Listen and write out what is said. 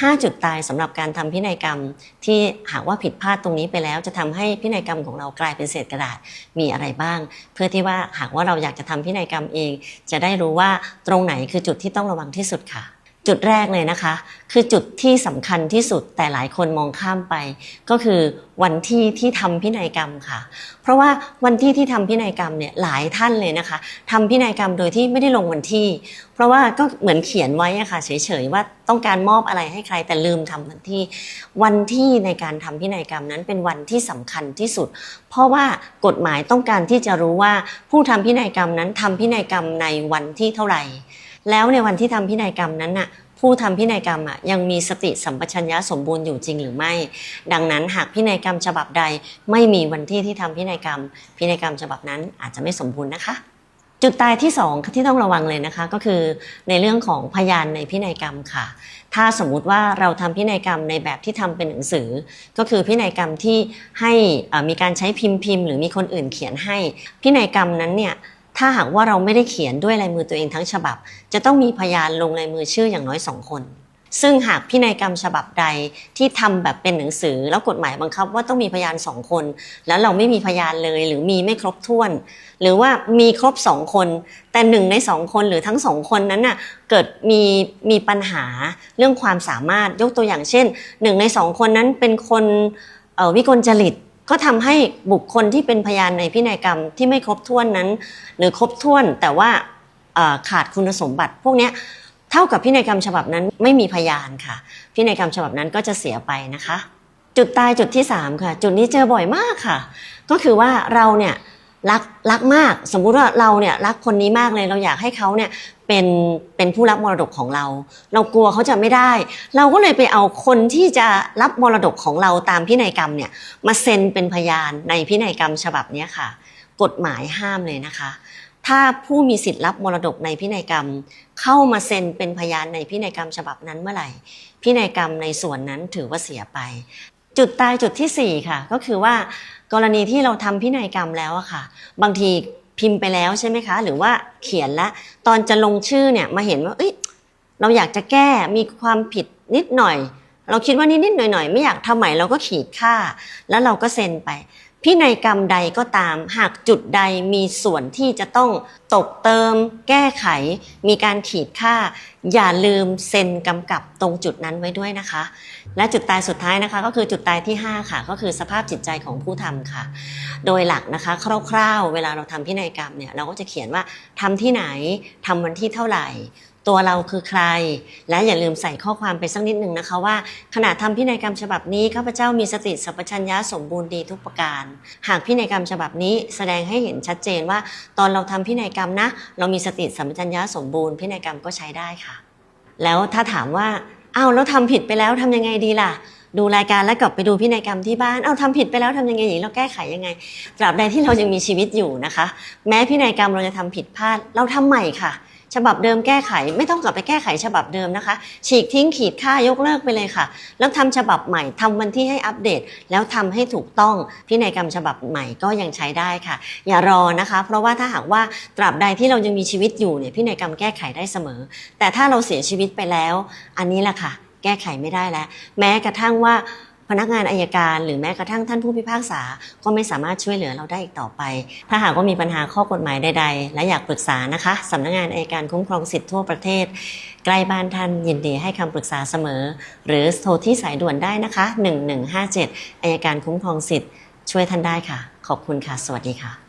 5 จุดตายสำหรับการทำพินัยกรรม ที่หากว่าผิดพลาดตรงนี้ไปแล้วจะทำให้พินัยกรรมของเรากลายเป็นเศษกระดาษมีอะไรบ้าง เพื่อที่ว่าหากว่าเราอยากจะทำพินัยกรรมเอง จะได้รู้ว่าตรงไหนคือจุดที่ต้องระวังที่สุดค่ะ จุดแรกเลยนะคะ คือจุดที่สำคัญที่สุดแต่หลายคนมองข้ามไป ก็คือวันที่ที่ทำพินัยกรรมค่ะ เพราะว่าวันที่ที่ทำพินัยกรรมเนี่ยหลายท่านเลยนะคะทำพินัยกรรมโดยที่ไม่ได้ลงวันที่ เพราะว่าก็เหมือนเขียนไว้อะค่ะเฉยๆว่าต้องการมอบอะไรให้ใครแต่ลืมทำวันที่ วันที่ในการทำพินัยกรรมนั้นเป็นวันที่สำคัญที่สุด เพราะว่ากฎหมายต้องการที่จะรู้ว่าผู้ทำพินัยกรรมนั้นทำพินัยกรรมในวันที่เท่าไหร่ แล้วในวันที่ทำพินัยกรรมนั้นน่ะผู้ทำพินัยกรรมอะยังมีสติสัมปชัญญะสมบูรณ์อยู่จริงหรือไม่ ดังนั้นหากพินัยกรรมฉบับใดไม่มีวันที่ที่ทำพินัยกรรม พินัยกรรมฉบับนั้นอาจจะไม่สมบูรณ์นะคะ จุดตายที่สองที่ต้องระวังเลยนะคะ ก็คือในเรื่องของพยานในพินัยกรรมค่ะ ถ้าสมมุติว่าเราทำพินัยกรรมในแบบที่ทำเป็นหนังสือ ก็คือพินัยกรรมที่ให้มีการใช้พิมพ์พิมพ์หรือมีคนอื่นเขียนให้ พินัยกรรมนั้นเนี่ย ถ้าหากว่าเราไม่ได้เขียนด้วยลายมือตัวเองทั้งฉบับ จะต้องมีพยานลงลายมือชื่ออย่างน้อยสองคน ซึ่งหากพินัยกรรมฉบับใดที่ทำแบบเป็นหนังสือ แล้วกฎหมายบังคับว่าต้องมีพยานสองคน แล้วเราไม่มีพยานเลย หรือมีไม่ครบถ้วน หรือว่ามีครบสองคน แต่หนึ่งในสองคนหรือทั้งสองคนนั้นน่ะเกิดมีมีปัญหาเรื่องความสามารถยกตัวอย่างเช่นหนึ่งในสองคนนั้นเป็นคนวิกลจริต ก็ทำให้บุคคลที่เป็นพยานในพินัยกรรมที่ไม่ครบถ้วนนั้น หรือครบถ้วนแต่ว่าขาดคุณสมบัติ พวกนี้เท่ากับพินัยกรรมฉบับนั้นไม่มีพยานค่ะ พินัยกรรมฉบับนั้นก็จะเสียไปนะคะ จุดตายจุดที่สามค่ะ จุดนี้เจอบ่อยมากค่ะ ก็คือว่าเราเนี่ย รักรักมาก สมมุติว่าเราเนี่ยรักคนนี้มากเลย เราอยากให้เขาเนี่ยเป็นเป็นผู้รับมรดกของเรา เรากลัวเขาจะไม่ได้ เราก็เลยไปเอาคนที่จะรับมรดกของเราตามพินัยกรรมเนี่ยมาเซ็นเป็นพยานในพินัยกรรมฉบับนี้ค่ะ กฎหมายห้ามเลยนะคะ ถ้าผู้มีสิทธิ์รับมรดกในพินัยกรรม เข้ามาเซ็นเป็นพยานในพินัยกรรมฉบับนั้นเมื่อไหร่ พินัยกรรมในส่วนนั้นถือว่าเสียไป จุดตายจุดที่สี่ค่ะก็คือว่ากรณีที่เราทำพินัยกรรมแล้วอะค่ะ บางทีพิมพ์ไปแล้วใช่ไหมคะ หรือว่าเขียนแล้วตอนจะลงชื่อเนี่ยมาเห็นว่าเอ้ยเราอยากจะแก้มีความผิดนิดหน่อย เราคิดว่านิดนิดหน่อยหน่อยไม่อยากทำใหม่เราก็ขีดค่า แล้วเราก็เซ็นไป พินัยกรรมใดก็ตาม หากจุดใดมีส่วนที่จะต้องตกเติม แก้ไข มีการขีดค่า อย่าลืมเซ็นกำกับตรงจุดนั้นไว้ด้วยนะคะ และจุดตายสุดท้ายนะคะ ก็คือจุดตายที่ 5 ค่ะ ก็คือสภาพจิตใจของผู้ทำค่ะ โดยหลักนะคะ คร่าวๆ เวลาเราทำพินัยกรรมเนี่ยเราก็จะเขียนว่าทำที่ไหนทำวันที่เท่าไหร่ ตัวเราคือใคร และอย่าลืมใส่ข้อความไปสักนิดหนึ่งนะคะว่า ขณะทำพินัยกรรมฉบับนี้ข้าพเจ้ามีสติสัมปชัญญะสมบูรณ์ดีทุกประการ หากพินัยกรรมฉบับนี้แสดงให้เห็นชัดเจนว่า ตอนเราทำพินัยกรรมนะ เรามีสติสัมปชัญญะสมบูรณ์พินัยกรรมก็ใช้ได้ค่ะ แล้วถ้าถามว่าอ้าวแล้วทำผิดไปแล้วทำยังไงดีล่ะดูรายการแล้วกลับไปดูพินัยกรรมที่บ้าน เอาทำผิดไปแล้วทำยังไงอย่างนี้เราแก้ไขยังไง ตราบใดที่เรายังมีชีวิตอยู่นะคะ แม้พินัยกรรมเราจะทำผิดพลาด เราทำใหม่ค่ะ ฉบับเดิมแก้ไข ไม่ต้องกลับไปแก้ไขฉบับเดิมนะคะ ฉีกทิ้งขีดค่ายกเลิกไปเลยค่ะ แล้วทำฉบับใหม่ทำวันที่ให้อัปเดต แล้วทำให้ถูกต้องพินัยกรรมฉบับใหม่ก็ยังใช้ได้ค่ะ อย่ารอนะคะ เพราะว่าถ้าหากว่าตราบใดที่เรายังมีชีวิตอยู่เนี่ยพินัยกรรมแก้ไขได้เสมอ แต่ถ้าเราเสียชีวิตไปแล้ว อันนี้แหละค่ะ แก้ไขไม่ได้แล้ว แม้กระทั่งว่า พนักงานอายการ หรือแม้กระทั่งท่านผู้พิพากษา ก็ไม่สามารถช่วยเหลือเราได้อีกต่อไป ถ้าหากว่ามีปัญหาข้อกฎหมายใดๆ และอยากปรึกษานะคะสำนักงานอายการคุ้มครองสิทธิทั่วประเทศ ใกล้บ้านท่านยินดีให้คำปรึกษาเสมอ หรือโทรที่สายด่วนได้นะคะ 1157อายการคุ้มครองสิทธิ์ช่วยท่านได้ค่ะ ขอบคุณค่ะ สวัสดีค่ะ